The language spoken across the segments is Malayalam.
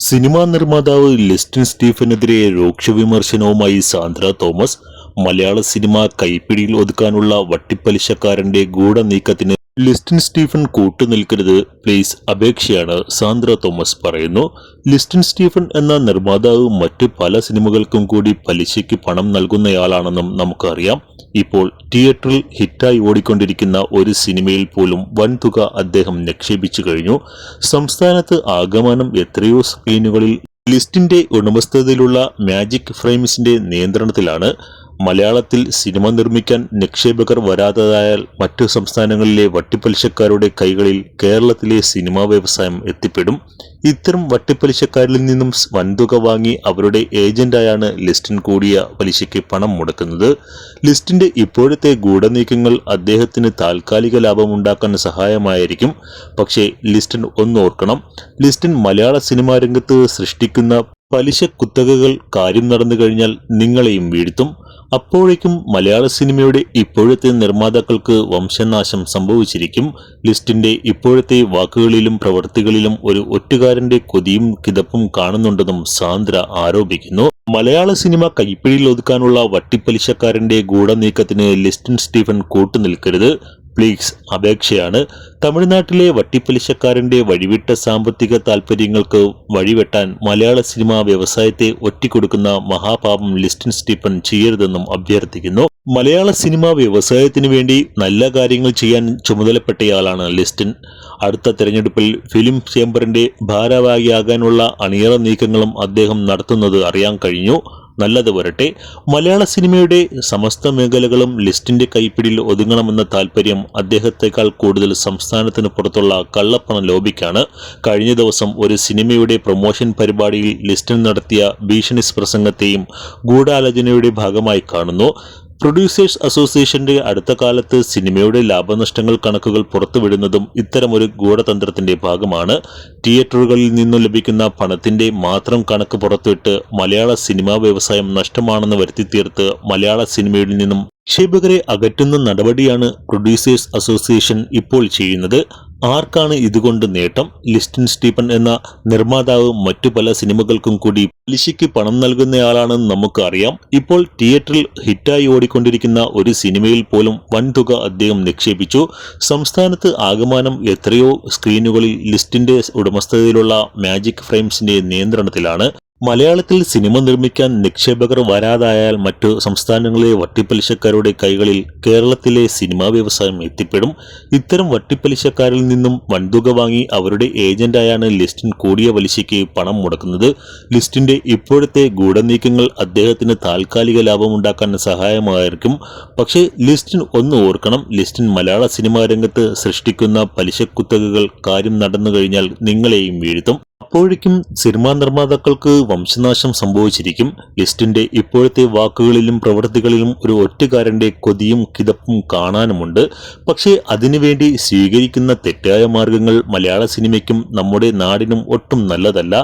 സിനിമാ നിർമ്മാതാവ് ലിസ്റ്റിൻ സ്റ്റീഫനെതിരെ രൂക്ഷ വിമർശനവുമായി സാന്ദ്ര തോമസ് മലയാള സിനിമ കൈപ്പിടിയിൽ ഒതുക്കാനുള്ള വട്ടിപ്പലിശക്കാരന്റെ ഗൂഢനീക്കത്തിന് ലിസ്റ്റിൻ സ്റ്റീഫൻ കൂട്ടുനിൽക്കരുത് പ്ലീസ് അപേക്ഷയാണ് സാന്ദ്ര തോമസ് പറയുന്നു. ലിസ്റ്റിൻ സ്റ്റീഫൻ എന്ന നിർമ്മാതാവ് മറ്റ് പല സിനിമകൾക്കും കൂടി പലിശയ്ക്ക് പണം നൽകുന്നയാളാണെന്നും നമുക്കറിയാം. ഇപ്പോൾ തിയേറ്ററിൽ ഹിറ്റായി ഓടിക്കൊണ്ടിരിക്കുന്ന ഒരു സിനിമയിൽ പോലും വൻതുക അദ്ദേഹം നിക്ഷേപിച്ചു കഴിഞ്ഞു. സംസ്ഥാനത്ത് ആഗമനം എത്രയോ സ്ക്രീനുകളിൽ ലിസ്റ്റിന്റെ ഉടമസ്ഥതയിലുള്ള മാജിക് ഫ്രെയിംസിന്റെ നിയന്ത്രണത്തിലാണ്. മലയാളത്തിൽ സിനിമ നിർമ്മിക്കാൻ നിക്ഷേപകർ വരാത്തതായാൽ മറ്റു സംസ്ഥാനങ്ങളിലെ വട്ടിപ്പലിശക്കാരുടെ കൈകളിൽ കേരളത്തിലെ സിനിമാ വ്യവസായം എത്തിപ്പെടും. ഇത്തരം വട്ടിപ്പലിശക്കാരിൽ നിന്നും വൻതുക വാങ്ങി അവരുടെ ഏജന്റായാണ് ലിസ്റ്റിൻ കൂടിയ പലിശയ്ക്ക് പണം മുടക്കുന്നത്. ലിസ്റ്റിന്റെ ഇപ്പോഴത്തെ ഗൂഢനീക്കങ്ങൾ അദ്ദേഹത്തിന് താൽക്കാലിക ലാഭമുണ്ടാക്കാൻ സഹായമായിരിക്കും. പക്ഷേ ലിസ്റ്റിൻ ഒന്നോർക്കണം. ലിസ്റ്റിൻ മലയാള സിനിമാ രംഗത്ത് സൃഷ്ടിക്കുന്ന പലിശ കുത്തകകൾ കാര്യം നടന്നു കഴിഞ്ഞാൽ നിങ്ങളെയും വീഴ്ത്തും. അപ്പോഴേക്കും മലയാള സിനിമയുടെ ഇപ്പോഴത്തെ നിർമ്മാതാക്കൾക്ക് വംശനാശം സംഭവിച്ചിരിക്കും. ലിസ്റ്റിന്റെ ഇപ്പോഴത്തെ വാക്കുകളിലും പ്രവൃത്തികളിലും ഒരു ഒറ്റുകാരന്റെ കൊതിയും കിതപ്പും കാണുന്നുണ്ടെന്നും സാന്ദ്ര ആരോപിക്കുന്നു. മലയാള സിനിമ കൈപ്പിടിയിൽ ഒതുക്കാനുള്ള വട്ടിപ്പലിശക്കാരന്റെ ഗൂഢനീക്കത്തിന് ലിസ്റ്റിൻ സ്റ്റീഫൻ കൂട്ടുനിൽക്കരുത്. പ്ലീസ് അപേക്ഷയാണ് തമിഴ്നാട്ടിലെ വട്ടിപ്പലിശക്കാരന്റെ വഴിവിട്ട സാമ്പത്തിക താൽപര്യങ്ങൾക്ക് വഴിവെട്ടാൻ മലയാള സിനിമാ വ്യവസായത്തെ ഒറ്റിക്കൊടുക്കുന്ന മഹാപാപം ലിസ്റ്റിൻ സ്റ്റീഫൻ ചെയ്യരുതെന്നും അഭ്യർത്ഥിക്കുന്നു. മലയാള സിനിമാ വ്യവസായത്തിന് വേണ്ടി നല്ല കാര്യങ്ങൾ ചെയ്യാൻ ചുമതലപ്പെട്ടയാളാണ് ലിസ്റ്റിൻ. അടുത്ത തെരഞ്ഞെടുപ്പിൽ ഫിലിം ചേംബറിന്റെ ഭാരവാഹിയാകാനുള്ള അണിയറ നീക്കങ്ങളും അദ്ദേഹം നടത്തുന്നത് അറിയാൻ കഴിഞ്ഞു. നല്ലത് വരട്ടെ. മലയാള സിനിമയുടെ സമസ്ത മേഖലകളും ലിസ്റ്റിന്റെ കൈപ്പിടിയിൽ ഒതുങ്ങണമെന്ന താല്പര്യം അദ്ദേഹത്തെക്കാൾ കൂടുതൽ സംസ്ഥാനത്തിന് പുറത്തുള്ള കള്ളപ്പണ ലോബിക്കാണ്. കഴിഞ്ഞ ദിവസം ഒരു സിനിമയുടെ പ്രൊമോഷൻ പരിപാടിയിൽ ലിസ്റ്റിൻ നടത്തിയ ഭീഷണിസ് പ്രസംഗത്തെയും ഗൂഢാലോചനയുടെ ഭാഗമായി കാണുന്നു. പ്രൊഡ്യൂസേഴ്സ് അസോസിയേഷന്റെ അടുത്ത കാലത്ത് സിനിമയുടെ ലാഭനഷ്ടങ്ങൾ കണക്കുകൾ പുറത്തുവിടുന്നതും ഇത്തരമൊരു ഗൂഢതന്ത്രത്തിന്റെ ഭാഗമാണ്. തിയേറ്ററുകളിൽ നിന്നും ലഭിക്കുന്ന പണത്തിന്റെ മാത്രം കണക്ക് പുറത്തുവിട്ട് മലയാള സിനിമാ വ്യവസായം നഷ്ടമാണെന്ന് വരുത്തിത്തീർത്ത് മലയാള സിനിമയിൽ നിന്നും നിക്ഷേപകരെ അകറ്റുന്ന നടപടിയാണ് പ്രൊഡ്യൂസേഴ്സ് അസോസിയേഷൻ ഇപ്പോൾ ചെയ്യുന്നത്. ആർക്കാണ് ഇതുകൊണ്ട് നേട്ടം? ലിസ്റ്റിൻ സ്റ്റീഫൻ എന്ന നിർമ്മാതാവ് മറ്റു പല സിനിമകൾക്കും കൂടി പലിശയ്ക്ക് പണം നൽകുന്നയാളാണെന്ന് നമുക്ക് അറിയാം ഇപ്പോൾ തിയേറ്ററിൽ ഹിറ്റായി ഓടിക്കൊണ്ടിരിക്കുന്ന ഒരു സിനിമയിൽ പോലും വൻതുക അദ്ദേഹം നിക്ഷേപിച്ചു. സംസ്ഥാനത്ത് ആകമാനം എത്രയോ സ്ക്രീനുകളിൽ ലിസ്റ്റിന്റെ ഉടമസ്ഥതയിലുള്ള മാജിക് ഫ്രെയിംസിന്റെ നിയന്ത്രണത്തിലാണ്. മലയാളത്തിൽ സിനിമ നിർമ്മിക്കാൻ നിക്ഷേപകർ വരാതായാൽ മറ്റു സംസ്ഥാനങ്ങളിലെ വട്ടിപ്പലിശക്കാരുടെ കൈകളിൽ കേരളത്തിലെ സിനിമാ വ്യവസായം എത്തിപ്പെടും. ഇത്തരം വട്ടിപ്പലിശക്കാരിൽ നിന്നും വൻതുക വാങ്ങി അവരുടെ ഏജന്റായാണ് ലിസ്റ്റിൻ കൂടിയ പലിശയ്ക്ക് പണം മുടക്കുന്നത്. ലിസ്റ്റിന്റെ ഇപ്പോഴത്തെ ഗൂഢനീക്കങ്ങൾ അദ്ദേഹത്തിന് താൽക്കാലിക ലാഭമുണ്ടാക്കാൻ സഹായമായിരിക്കും. പക്ഷേ ലിസ്റ്റിൻ ഒന്ന് ഓർക്കണം. ലിസ്റ്റിൻ മലയാള സിനിമാ രംഗത്ത് സൃഷ്ടിക്കുന്ന പലിശക്കുത്തകകൾ കാര്യം നടന്നു കഴിഞ്ഞാൽ നിങ്ങളെയും വീഴ്ത്തും. അപ്പോഴേക്കും സിനിമാ നിർമ്മാതാക്കൾക്ക് വംശനാശം സംഭവിച്ചിരിക്കും. ലിസ്റ്റിന്റെ ഇപ്പോഴത്തെ വാക്കുകളിലും പ്രവൃത്തികളിലും ഒരു ഒറ്റക്കാരന്റെ കൊതിയും കിതപ്പും കാണാനുമുണ്ട്. പക്ഷേ അതിനുവേണ്ടി സ്വീകരിക്കുന്ന തെറ്റായ മാർഗങ്ങൾ മലയാള സിനിമയ്ക്കും നമ്മുടെ നാടിനും ഒട്ടും നല്ലതല്ല.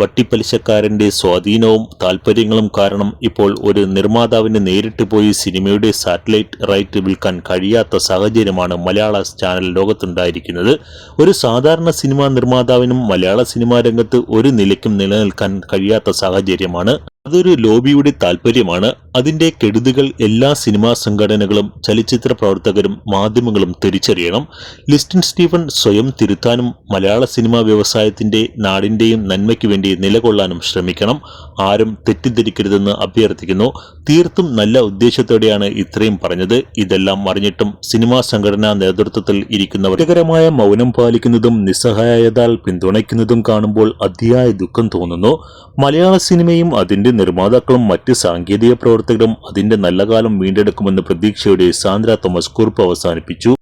വട്ടിപ്പലിശക്കാരന്റെ സ്വാധീനവും താല്പര്യങ്ങളും കാരണം ഇപ്പോൾ ഒരു നിർമ്മാതാവിന് നേരിട്ട് പോയി സിനിമയുടെ സാറ്റലൈറ്റ് റൈറ്റ് വിൽക്കാൻ കഴിയാത്ത സാഹചര്യമാണ് മലയാള ചാനൽ ലോകത്തുണ്ടായിരിക്കുന്നത്. ഒരു സാധാരണ സിനിമാ നിർമ്മാതാവിനും മലയാള സിനിമാ രംഗത്ത് ഒരു നിലയ്ക്കും നിലനിൽക്കാൻ കഴിയാത്ത സാഹചര്യമാണ്. അതൊരു ലോബിയുടെ താല്പര്യമാണ്. അതിന്റെ കെടുതികൾ എല്ലാ സിനിമാ സംഘടനകളും ചലച്ചിത്ര പ്രവർത്തകരും മാധ്യമങ്ങളും തിരിച്ചറിയണം. ലിസ്റ്റിൻ സ്റ്റീഫൻ സ്വയം തിരുത്താനും മലയാള സിനിമാ വ്യവസായത്തിന്റെ നാടിന്റെയും നന്മയ്ക്ക് വേണ്ടി നിലകൊള്ളാനും ശ്രമിക്കണം. ആരും തെറ്റിദ്ധരിക്കരുതെന്ന് അഭ്യർത്ഥിക്കുന്നു. തീർത്തും നല്ല ഉദ്ദേശത്തോടെയാണ് ഇത്രയും പറഞ്ഞത്. ഇതെല്ലാം അറിഞ്ഞിട്ടും സിനിമാ സംഘടനാ നേതൃത്വത്തിൽ ഇരിക്കുന്നവർ വ്യക്തിപരമായ മൗനം പാലിക്കുന്നതും നിസ്സഹായതാൽ പിന്തുണയ്ക്കുന്നതും കാണുമ്പോൾ അതിയായ ദുഃഖം തോന്നുന്നു. മലയാള സിനിമയും അതിന്റെ നിർമ്മാതാക്കളും മറ്റ് സാങ്കേതിക പ്രവർത്തകരും അതിന്റെ നല്ല കാലം വീണ്ടെടുക്കുമെന്ന പ്രതീക്ഷയോടെ സാന്ദ്ര തോമസ് കുറിപ്പ് അവസാനിപ്പിച്ചു.